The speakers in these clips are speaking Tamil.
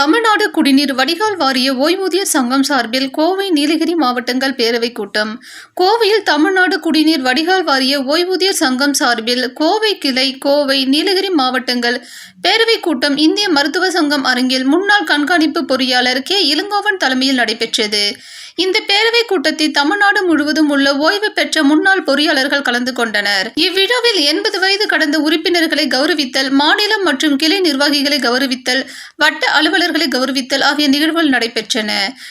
தமிழ்நாடு குடிநீர் வடிகால் வாரிய ஓய்வூதிய சங்கம் சார்பில் கோவை நீலகிரி மாவட்டங்கள் பேரவைக் கூட்டம். கோவையில் தமிழ்நாடு குடிநீர் வடிகால் வாரிய ஓய்வூதிய சங்கம் சார்பில் கோவை கிளை கோவை நீலகிரி மாவட்டங்கள் பேரவைக் கூட்டம் இந்திய மருத்துவ சங்கம் அரங்கில் முன்னாள் கண்காணிப்பு பொறியாளர் கே. இளங்கோவன் தலைமையில் நடைபெற்றது. இந்த பேரவைக் கூட்டத்தில் தமிழ்நாடு முழுவதும் உள்ள ஓய்வு பெற்ற முன்னாள் பொறியாளர்கள் கலந்து கொண்டனர். இவ்விழாவில் எண்பது வயது கடந்த உறுப்பினர்களை கௌரவித்தல் மாநிலம் மற்றும் கிளை நிர்வாகிகளை கௌரவித்தல் வட்ட அலுவலர்களை கௌரவித்தல் ஆகிய நிகழ்வுகள் நடைபெற்றன.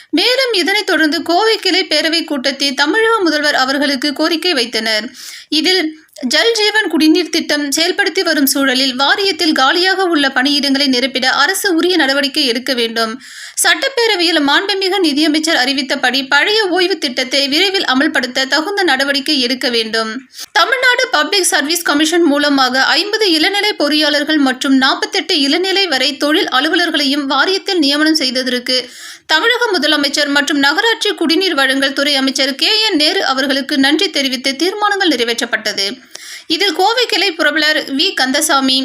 மேலும் இதனைத் தொடர்ந்து கோவை கிளை பேரவைக் கூட்டத்தில் தமிழக முதல்வர் அவர்களுக்கு கோரிக்கை வைத்தனர். இதில் ஜல் ஜீவன் குடிநீர் திட்டம் செயல்படுத்தி வரும் சூழலில் வாரியத்தில் காலியாக உள்ள பணியிடங்களை நிரப்பிட அரசு உரிய நடவடிக்கை எடுக்க வேண்டும். சட்டப்பேரவையில் மாண்புமிகு நிதியமைச்சர் அறிவித்தபடி பழைய ஓய்வு திட்டத்தை விரைவில் அமல்படுத்த தகுந்த நடவடிக்கை எடுக்க வேண்டும். தமிழ்நாடு பப்ளிக் சர்வீஸ் கமிஷன் மூலமாக ஐம்பது இளநிலை பொறியாளர்கள் மற்றும் நாற்பத்தெட்டு இளநிலை வரை தொழில் அலுவலர்களையும் வாரியத்தில் நியமனம் செய்ததற்கு தமிழக முதலமைச்சர் மற்றும் நகராட்சி குடிநீர் வழங்கல் துறை அமைச்சர் கே என் நேரு அவர்களுக்கு நன்றி தெரிவித்து தீர்மானங்கள் நிறைவேற்றப்பட்டது. இதில் கோவை கிளை புரவலர் வி. கந்தசாமி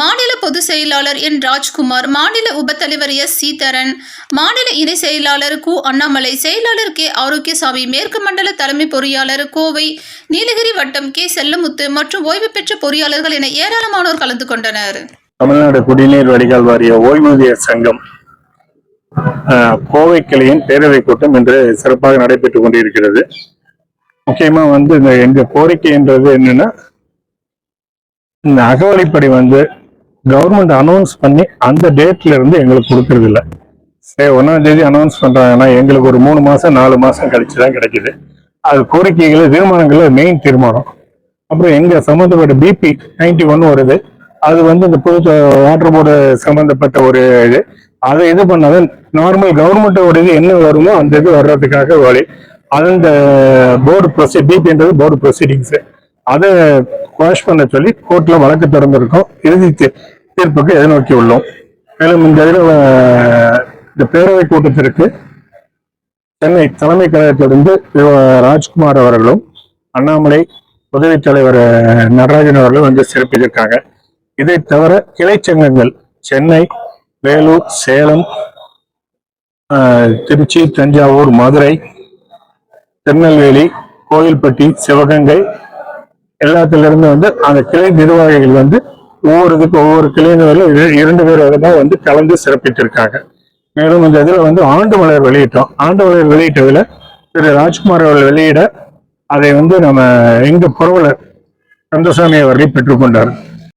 மாநில பொதுச் செயலாளர் என். ராஜ்குமார் மாநில உபத்தலைவர் எஸ். சீதரன் மாநில இணை செயலாளர் கு. அண்ணாமலை செயலாளர் கே. ஆரோக்கியசாமி மேற்கு மண்டல தலைமை பொறியாளர் கோவை நீலகிரி வட்டம் கே. செல்லமுத்து மற்றும் ஓய்வு பெற்ற பொறியாளர்கள் என ஏராளமானோர் கலந்து கொண்டனர். தமிழ்நாடு குடிநீர் வடிகால் வாரிய ஓய்வூதியர் சங்கம் கோவை கிளையின் பேரவை கூட்டம் இன்று சிறப்பாக நடைபெற்றுக் கொண்டிருக்கிறது. முக்கியமா வந்து இந்த எங்க கோரிக்கைன்றது என்னன்னா இந்த அகவலைப்படி வந்து கவர்மெண்ட் அனௌன்ஸ் பண்ணி அந்த டேட்ல இருந்து எங்களுக்கு கொடுக்கறது இல்ல. சரி ஒன்னாம் தேதி அனௌன்ஸ் பண்றாங்கன்னா எங்களுக்கு ஒரு மூணு மாசம் நாலு மாசம் கழிச்சு தான் கிடைக்குது. அது கோரிக்கைகள் தீர்மானங்கள்ல மெயின் தீர்மானம். அப்புறம் எங்க சம்மந்தப்பட்ட பிபி நைன்டி ஒன் வருது. அது வந்து இந்த புது வாட்டர் போர்டு சம்மந்தப்பட்ட ஒரு இது. அதை இது பண்ணாதான் நார்மல் கவர்மெண்டோட இது என்ன வருமோ அந்த இது வர்றதுக்காக வழி. அந்த போர்டு ப்ரொசீ பிபின்றது போர்டு ப்ரொசீடிங்ஸ் அதை குவாஷ் பண்ண சொல்லி கோர்ட்ல வழக்கு திறந்திருக்கோம் இறுதி தீ- தீர்ப்புக்கு எதிர்நோக்கி உள்ளோம்? மேலும் இந்த இதில் இந்த பேரவை கூட்டத்திற்கு சென்னை தலைமை கழகத்திலிருந்து ராஜ்குமார் அவர்களும் அண்ணாமலை உதவி தலைவர் நடராஜன் அவர்களும் வந்து சிறப்பித்திருக்காங்க. இதை தவிர கிளை சங்கங்கள் சென்னை வேலூர் சேலம் திருச்சி தஞ்சாவூர் மதுரை திருநெல்வேலி கோயில்பட்டி சிவகங்கை எல்லாத்திலிருந்து வந்து அந்த கிளை நிர்வாகிகள் வந்து ஒவ்வொரு இதுக்கு ஒவ்வொரு கிளையினரிலும் இரண்டு பேர் தான் வந்து கலந்து சிறப்பித்திருக்காங்க. மேலும் இந்த இதில் வந்து ஆண்டு மலர் வெளியிட்டோம். ஆண்டு மலர் வெளியிட்டதில் திரு ராஜ்குமார் அவர்கள் வெளியிட அதை வந்து நம்ம எங்கள் புறவில் கந்தசாமி அவர்களை பெற்றுக்கொண்டார்.